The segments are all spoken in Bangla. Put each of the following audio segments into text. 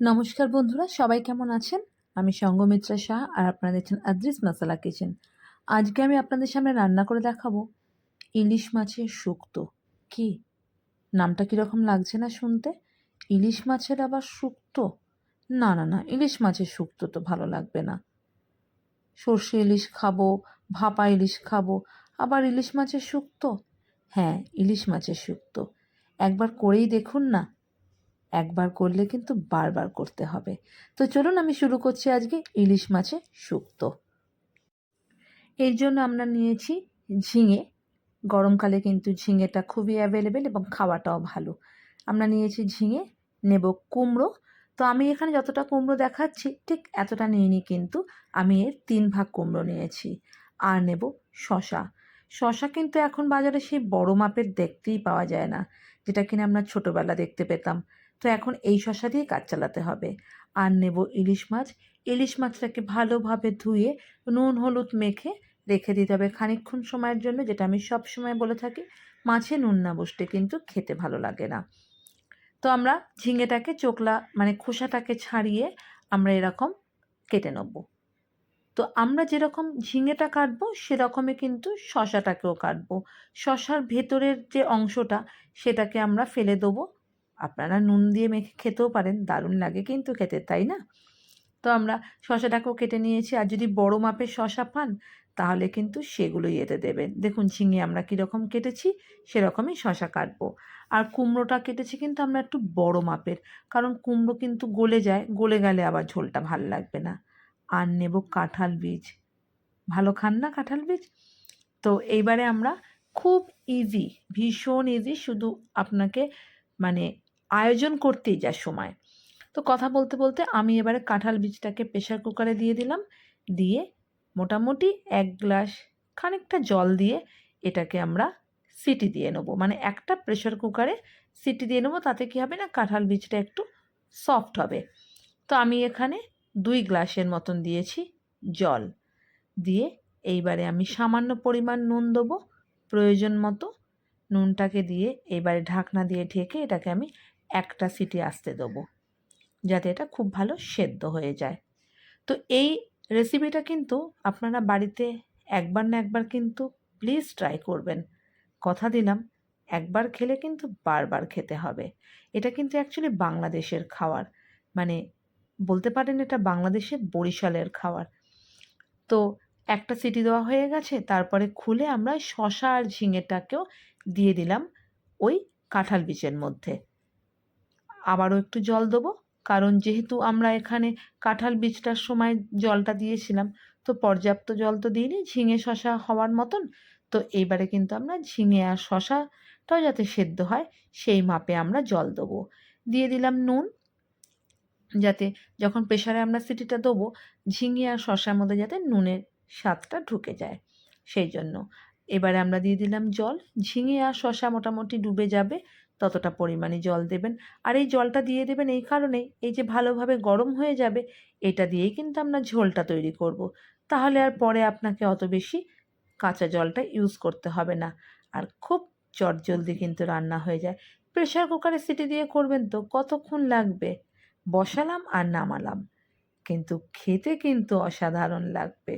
নমস্কার বন্ধুরা, সবাই কেমন আছেন? আমি সঙ্গমিত্রা শাহ আর আপনারা দেখছেন আদ্রিস মশালা কিচেন। আজকে আমি আপনাদের সামনে রান্না করে দেখাবো ইলিশ মাছের শুক্তো। কি? নামটা কীরকম লাগছে না শুনতে? ইলিশ মাছের আবার শুক্তো? না না না, ইলিশ মাছের শুক্তো তো ভালো লাগবে না। সর্ষে ইলিশ খাব, ভাপা ইলিশ খাব, আবার ইলিশ মাছের শুক্তো? হ্যাঁ ইলিশ মাছের শুক্তো। একবার করেই দেখুন না একবার করলে কিন্তু বারবার করতে হবে। তো চলুন আমি শুরু করছি আজকে ইলিশ মাছের শুক্তো। এর জন্য আমরা নিয়েছি ঝিঙে। গরমকালে কিন্তু ঝিঙেটা খুবই অ্যাভেলেবেল এবং খাওয়াটাও ভালো। আমরা নিয়েছি ঝিঙে, নেব কুমড়ো। তো আমি এখানে যতটা কুমড়ো দেখাচ্ছি, ঠিক এতটা নিইনি কিন্তু আমি এর তিন ভাগ কুমড়ো নিয়েছি আর নেব শশা শশা কিন্তু এখন বাজারে সেই বড় মাপের দেখতেই পাওয়া যায় না, যেটা কিনা আমরা ছোটোবেলা দেখতে পেতাম। তো এখন এই শশা দিয়ে কাজ চালাতে হবে। আর নেব ইলিশ মাছ। ইলিশ মাছটাকে ভালোভাবে ধুয়ে নুন, হলুদ মেখে রেখে দিতে হবে খানিকক্ষণ সময়ের জন্য, যেটা আমি সব সময় বলে থাকি। মাছে নুন না বসতে কিন্তু খেতে ভালো লাগে না। তো আমরা ঝিঙেটাকে, চোকলা মানে খোসাটাকে ছাড়িয়ে আমরা এরকম কেটে নেব। তো আমরা যেরকম ঝিঙেটা কাটবো, সেরকমই কিন্তু শশাটাকেও কাটবো। শশার ভেতরের যে অংশটা, সেটাকে আমরা ফেলে দেবো। আপনারা নুন দিয়ে মেখে খেতেও পারেন, দারুণ লাগে কিন্তু খেতে, তাই না? তো আমরা শশাটাকেও কেটে নিয়েছি, আর যদি বড় মাপের শশা পান, তাহলে কিন্তু সেগুলোই এতে দেবেন। দেখুন ঝিঙে আমরা কীরকম কেটেছি, সেরকমই শশা কাটবো। আর কুমড়োটা কেটেছি কিন্তু আমরা একটু বড় মাপের, কারণ কুমড়ো কিন্তু গলে যায়, গলে গেলে আবার ঝোলটা ভালো লাগবে না। আর নেব কাঁঠাল বীজ। ভালো খান না কাঁঠাল বীজ? তো এইবারে আমরা খুব ইজি ভীষণ ইজি শুধু আপনাকে মানে আয়োজন করতেই যা সময়। তো কথা বলতে বলতে আমি এবারে কাঁঠাল বীজটাকে প্রেশার কুকারে দিয়ে দিলাম। দিয়ে মোটামুটি এক গ্লাস খানিকটা জল দিয়ে এটাকে আমরা সিটি দিয়ে নেব। মানে একটা প্রেশার কুকারে সিটি দিয়ে নেব, তাতে কী হবে না, কাঁঠাল বীজটা একটু সফট হবে। তো আমি এখানে দুই গ্লাসের মতন দিয়েছি জল। দিয়ে এইবারে আমি সামান্য পরিমাণ নুন দেবো। প্রয়োজন মতো নুনটাকে দিয়ে এবারে ঢাকনা দিয়ে ঢেকে এটাকে আমি একটা সিটি আসতে দেবো, যাতে এটা খুব ভালো সেদ্ধ হয়ে যায়। তো এই রেসিপিটা কিন্তু আপনারা বাড়িতে একবার না একবার কিন্তু প্লিজ ট্রাই করবেন। কথা দিলাম, একবার খেলে কিন্তু বারবার খেতে হবে। এটা কিন্তু অ্যাকচুয়ালি বাংলাদেশের খাওয়ার মানে বলতে পারেন এটা বাংলাদেশের বরিশালের খাওয়ার। তো একটা সিটি দেওয়া হয়ে গেছে, তারপরে খুলে আমরা শশা আর ঝিঙেটাকেও দিয়ে দিলাম ওই কাঁঠাল বীজের মধ্যে। আবারও একটু জল দেবো। কারণ যেহেতু আমরা এখানে কাঁঠাল বীজটার সময় জলটা দিয়েছিলাম, তো পর্যাপ্ত জল তো দিইনি, ঝিঙে শশা হওয়ার মতন। তো এইবারে কিন্তু আমরা ঝিঙে আর শশাটাও যাতে সেদ্ধ হয়, সেই মাপে আমরা জল দেবো। দিয়ে দিলাম নুন। যাতে যখন প্রেশারে আমরা সিটিটা দেবো, ঝিঙে আর শশার মধ্যে যাতে নুনের স্বাদটা ঢুকে যায়। সেই জন্য। এবারে আমরা দিয়ে দিলাম জল। ঝিঙে আর শশা মোটামুটি ডুবে যাবে। ততটা পরিমাণে জল দেবেন। আর এই জলটা দিয়ে দেবেন এই কারণেই এই যে ভালোভাবে গরম হয়ে যাবে, এটা দিয়েই কিন্তু আমরা ঝোলটা তৈরি করব। তাহলে আর পরে আপনাকে অত বেশি কাঁচা জলটা ইউজ করতে হবে না। আর খুব চটজলদি কিন্তু রান্না হয়ে যায়। প্রেশার কুকারে সিটি দিয়ে করবেন তো কতক্ষণ লাগবে? বসালাম আর নামালাম। কিন্তু খেতে কিন্তু অসাধারণ লাগবে।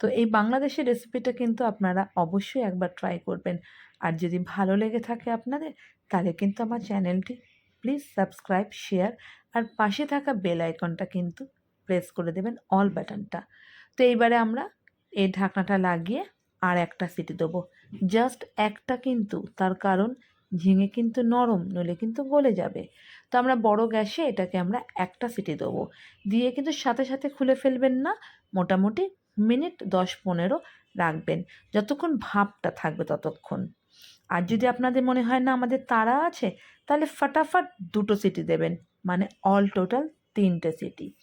তো এই বাংলাদেশের রেসিপিটা কিন্তু আপনারা অবশ্যই একবার ট্রাই করবেন। আর যদি ভালো লেগে থাকে আপনাদের, তাহলে কিন্তু আমার চ্যানেলটি প্লিজ সাবস্ক্রাইব শেয়ার আর পাশে থাকা বেল আইকনটা কিন্তু প্রেস করে দেবেন অল বাটনটা তো এইবারে আমরা এই ঢাকনাটা লাগিয়ে আর একটা সিটি দেবো। জাস্ট একটা কিন্তু, তার কারণ ঝিঙে কিন্তু নরম, নইলে কিন্তু গলে যাবে। তো আমরা বড় গ্যাসে এটাকে আমরা একটা সিটি দেবো। দিয়ে কিন্তু সাথে সাথে খুলে ফেলবেন না, মোটামুটি মিনিট দশ পনেরো রাখবেন। যতক্ষণ ভাপটা থাকবে ততক্ষণ। আর যদি আপনাদের মনে হয় না আমাদের তারা আছে, তাহলে ফাটাফাট দুটো সিটি দেবেন মানে অল টোটাল তিনটে সিটি।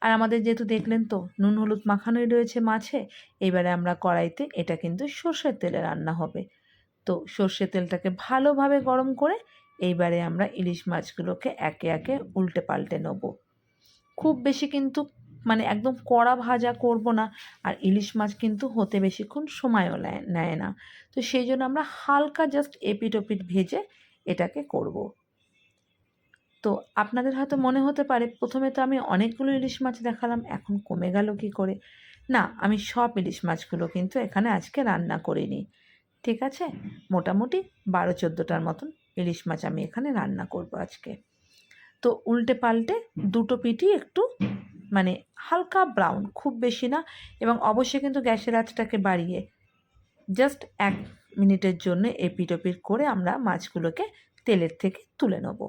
আর আমাদের যেহেতু দেখলেন তো, নুন, হলুদ মাখানোই রয়েছে মাছে, এবারে আমরা কড়াইতে এটা কিন্তু সর্ষের তেলে রান্না হবে। তো সর্ষের তেলটাকে ভালোভাবে গরম করে এইবারে আমরা ইলিশ মাছগুলোকে একে একে উল্টে পাল্টে নেব। খুব বেশি কিন্তু মানে একদম কড়া ভাজা করব না। আর ইলিশ মাছ কিন্তু হতে বেশিক্ষণ সময়ও নেয় না। তো সেই জন্য আমরা হালকা জাস্ট এপিট ওপিট ভেজে এটাকে করব। তো আপনাদের হয়তো মনে হতে পারে, প্রথমে তো আমি অনেকগুলো ইলিশ মাছ দেখালাম, এখন কমে গেল কী করে? না, আমি সব ইলিশ মাছগুলো কিন্তু এখানে আজকে রান্না করিনি। ঠিক আছে? মোটামুটি বারো চোদ্দোটার মতন ইলিশ মাছ আমি এখানে রান্না করব আজকে। তো উল্টে পাল্টে দুটো পিঠই একটু মানে হালকা ব্রাউন খুব বেশি না এবং অবশ্যই কিন্তু গ্যাসের আঁচটাকে বাড়িয়ে জাস্ট এক মিনিটের জন্য এপিটোপিট করে আমরা মাছগুলোকে তেলের থেকে তুলে নেব।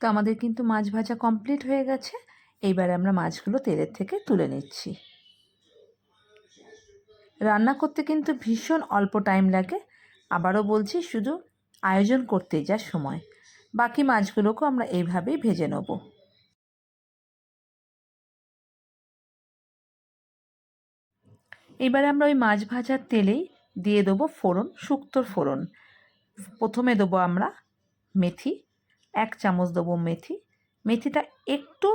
তো আমাদের কিন্তু মাছ ভাজা কমপ্লিট হয়ে গেছে, এইবারে আমরা মাছগুলো তেলের থেকে তুলে নিচ্ছি। রান্না করতে কিন্তু ভীষণ অল্প টাইম লাগে, আবারও বলছি শুধু আয়োজন করতে যা সময়। বাকি মাছগুলোকেও আমরা এইভাবেই ভেজে নেব। এবারে আমরা ওই মাছ ভাজার তেলেই দিয়ে দেবো ফোড়ন, শুক্তোর ফোড়ন। প্রথমে দেবো আমরা মেথি, এক চামচ দেবো মেথি। মেথিটা একটু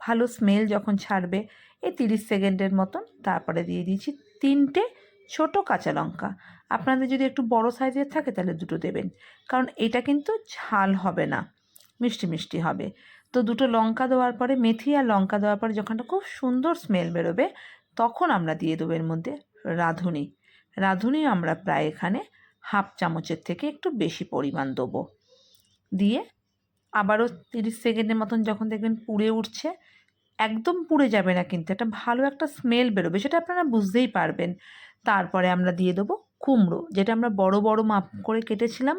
ভালো স্মেল যখন ছাড়বে, এই তিরিশ সেকেন্ডের মতন। তারপরে দিয়ে দিয়েছি তিনটে ছোট কাঁচা লঙ্কা। আপনাদের যদি একটু বড় সাইজের থাকে তাহলে দুটো দেবেন। কারণ এটা কিন্তু ঝাল হবে না, মিষ্টি মিষ্টি হবে। তো দুটো লঙ্কা দেওয়ার পরে, মেথি আর লঙ্কা দেওয়ার পরে যখন খুব সুন্দর স্মেল বেরোবে, তখন আমরা দিয়ে দেবো এর মধ্যে রাঁধুনি। রাঁধুনি আমরা প্রায় এখানে হাফ চামচের থেকে একটু বেশি পরিমাণ দেবো। দিয়ে আবারও তিরিশ সেকেন্ডের মতন যখন দেখবেন পুড়ে উঠছে, একদম পুড়ে যাবে না কিন্তু, একটা ভালো একটা স্মেল বেরোবে, সেটা আপনারা বুঝতেই পারবেন। তারপরে আমরা দিয়ে দেবো কুমড়ো যেটা আমরা বড় বড় মাপ করে কেটেছিলাম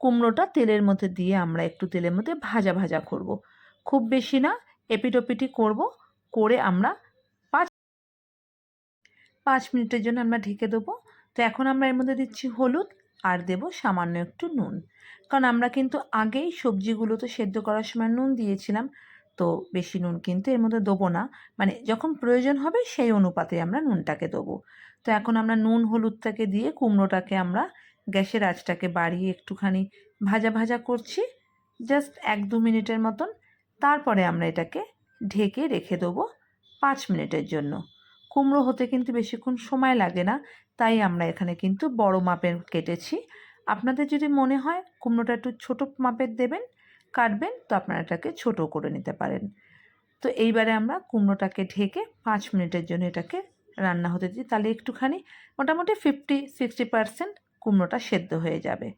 কুমড়োটা তেলের মধ্যে দিয়ে আমরা একটু তেলের মধ্যে ভাজা ভাজা করব। খুব বেশি না এপিটোপিটি করব করে আমরা পাঁচ পাঁচ মিনিটের জন্য আমরা ঢেকে দেবো। তো এখন আমরা এর মধ্যে দিচ্ছি হলুদ আর দেব সামান্য একটু নুন। কারণ আমরা কিন্তু আগেই সবজিগুলো তো সেদ্ধ করার সময় নুন দিয়েছিলাম। তো বেশি নুন কিন্তু এর মধ্যে দেবো না। মানে যখন প্রয়োজন হবে সেই অনুপাতে আমরা নুনটাকে দেবো। তো এখন আমরা নুন হলুদটাকে দিয়ে কুমড়োটাকে আমরা গ্যাসের আঁচটাকে বাড়িয়ে একটুখানি ভাজা ভাজা করছি। জাস্ট এক দু মিনিটের মতন। তারপরে আমরা এটাকে ঢেকে রেখে দেবো পাঁচ মিনিটের জন্য। কুমড়ো হতে কিন্তু বেশিক্ষণ সময় লাগে না। তাই আমরা এখানে কিন্তু বড় মাপের কেটেছি। আপনাদের যদি মনে হয় কুমড়োটা একটু ছোটো মাপের দেবেন কাটবেন, তো আপনারা এটাকে ছোটো করে নিতে পারেন। তো এইবারে আমরা কুমড়োটাকে ঢেকে পাঁচ মিনিটের জন্য এটাকে রান্না হতে দিই। তাহলে একটুখানি মোটামুটি ফিফটি সিক্সটি পারসেন্ট কুমড়োটা সেদ্ধ হয়ে যাবে।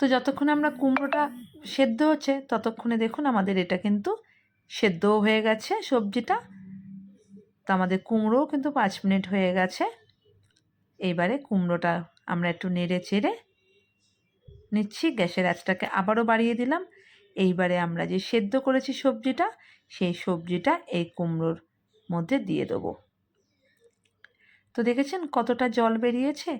তো যতক্ষণ আমরা কুমড়োটা সেদ্ধ হচ্ছে, ততক্ষণে দেখুন আমাদের এটা কিন্তু সেদ্ধও হয়ে গেছে সবজিটা। তো আমাদের কুমড়োও কিন্তু পাঁচ মিনিট হয়ে গেছে। এইবারে কুমড়োটা আমরা একটু নেড়ে চেড়ে নিচ্ছি, গ্যাসের আঁচটাকে আবারও বাড়িয়ে দিলাম। এইবারে আমরা যে সেদ্ধ করেছি সবজিটা, সেই সবজিটা এই কুমড়োর মধ্যে দিয়ে দেবো। তো দেখেছেন কতটা জল বেরিয়েছে?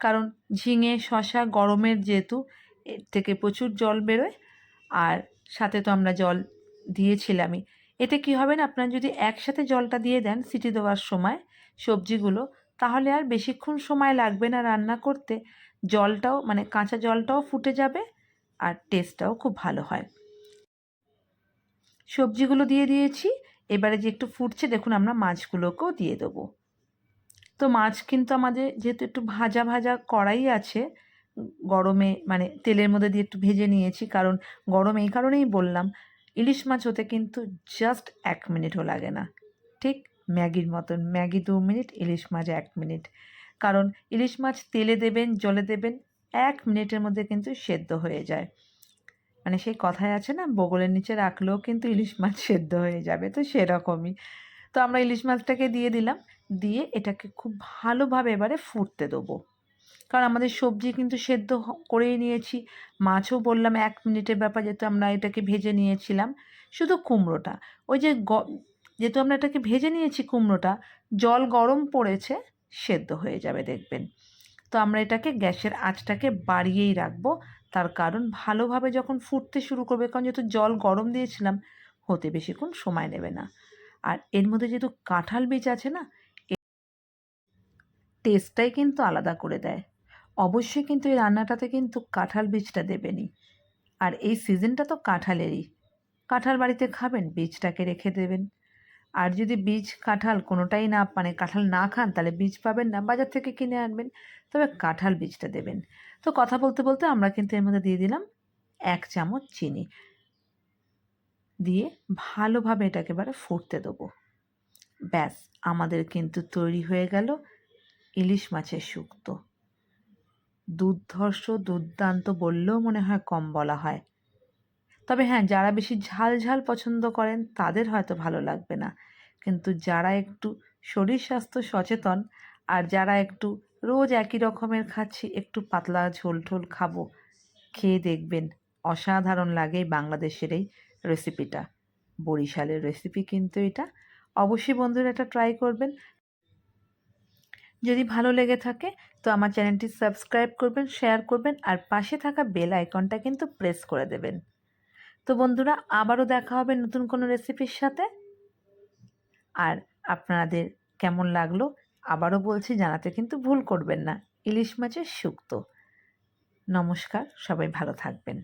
কারণ ঝিঙে শশা গরমের যেহেতু, এর থেকে প্রচুর জল বেরোয়। আর সাথে তো আমরা জল দিয়েছিলামই। এতে কি হবে না, আপনার যদি একসাথে জলটা দিয়ে দেন সিটি দেওয়ার সময় সবজিগুলো, তাহলে আর বেশিক্ষণ সময় লাগবে না রান্না করতে। জলটাও মানে কাঁচা জলটাও ফুটে যাবে আর টেস্টটাও খুব ভালো হয়। সবজিগুলো দিয়ে দিয়েছি, এবারে যে একটু ফুটছে, দেখুন আমরা মাছগুলোকেও দিয়ে দেবো। তো মাছ কিন্তু আমাদের যেহেতু একটু ভাজা ভাজা কড়াই আছে, গরমে মানে তেলের মধ্যে দিয়ে একটু ভেজে নিয়েছি, কারণ গরম এই কারণেই বললাম, ইলিশ মাছ হতে কিন্তু জাস্ট এক মিনিটও লাগে না। ঠিক ম্যাগির মতন, ম্যাগি দু মিনিট, ইলিশ মাছ এক মিনিট। কারণ ইলিশ মাছ তেলে দেবেন, জলে দেবেন, এক মিনিটের মধ্যে কিন্তু সেদ্ধ হয়ে যায়। মানে সেই কথায় আছে না, বগলের নিচে রাখলেও কিন্তু ইলিশ মাছ সেদ্ধ হয়ে যাবে, তো সেরকমই। তো আমরা ইলিশ মাছটাকে দিয়ে দিলাম, দিয়ে এটাকে খুব ভালোভাবে এবারে ফুটতে দেবো। কারণ আমাদের সবজি কিন্তু সেদ্ধ করেই নিয়েছি। মাছও বললাম এক মিনিটের ব্যাপার, যেহেতু আমরা এটাকে ভেজে নিয়েছিলাম। শুধু কুমড়োটা, ওই যে যেহেতু আমরা এটাকে ভেজে নিয়েছি কুমড়োটা, জল গরম পড়েছে সেদ্ধ হয়ে যাবে দেখবেন। তো আমরা এটাকে গ্যাসের আঁচটাকে বাড়িয়েই রাখব। তার কারণ ভালোভাবে যখন ফুটতে শুরু করবে, কারণ যেহেতু জল গরম দিয়েছিলাম, হতে বেশিক্ষণ সময় নেবে না। আর এর মধ্যে যেহেতু কাঁঠাল বীজ আছে না টেস্টটাই কিন্তু আলাদা করে দেয়। অবশ্যই কিন্তু এই রান্নাটাতে কিন্তু কাঁঠাল বীজটা দেবেনই। আর এই সিজনটা তো কাঁঠালেরই। কাঁঠাল বাড়িতে খাবেন, বীজটাকে রেখে দেবেন। আর যদি বীজ কাঁঠাল কোনোটাই না মানে কাঁঠাল না খান, তাহলে বীজ পাবেন না, বাজার থেকে কিনে আনবেন। তবে কাঁঠাল বীজটা দেবেন। তো কথা বলতে বলতে আমরা কিন্তু এর মধ্যে দিয়ে দিলাম এক চামচ চিনি। দিয়ে ভালোভাবে এটাকে এবারে ফুটতে দেবো। ব্যাস, আমাদের কিন্তু তৈরি হয়ে গেল ইলিশ মাছের শুক্তো। দুর্ধর্ষ, দুর্দান্ত বললেও মনে হয় কম বলা হয়। তবে হ্যাঁ যারা বেশি ঝাল ঝাল পছন্দ করেন, তাদের হয়তো ভালো লাগবে না। কিন্তু যারা একটু শরীর স্বাস্থ্য সচেতন আর যারা একটু রোজ একই রকমের খাচ্ছি, একটু পাতলা ঝোল ঠোল খাব, খেয়ে দেখবেন অসাধারণ লাগে বাংলাদেশের এই রেসিপিটা বরিশালের রেসিপি কিন্তু এটা। অবশ্যই বন্ধুরা এটা ট্রাই করবেন। যদি ভালো লেগে থাকে তো আমার চ্যানেলটি সাবস্ক্রাইব করবেন শেয়ার করবেন আর পাশে থাকা বেল আইকনটা কিন্তু প্রেস করে দেবেন। তো বন্ধুরা আবারও দেখা হবে নতুন কোনো রেসিপির সাথে। আর আপনাদের কেমন লাগল আবারও বলছি, জানাতে কিন্তু ভুল করবেন না। ইলিশ মাছের শুক্তো নমস্কার, সবাই ভালো থাকবেন।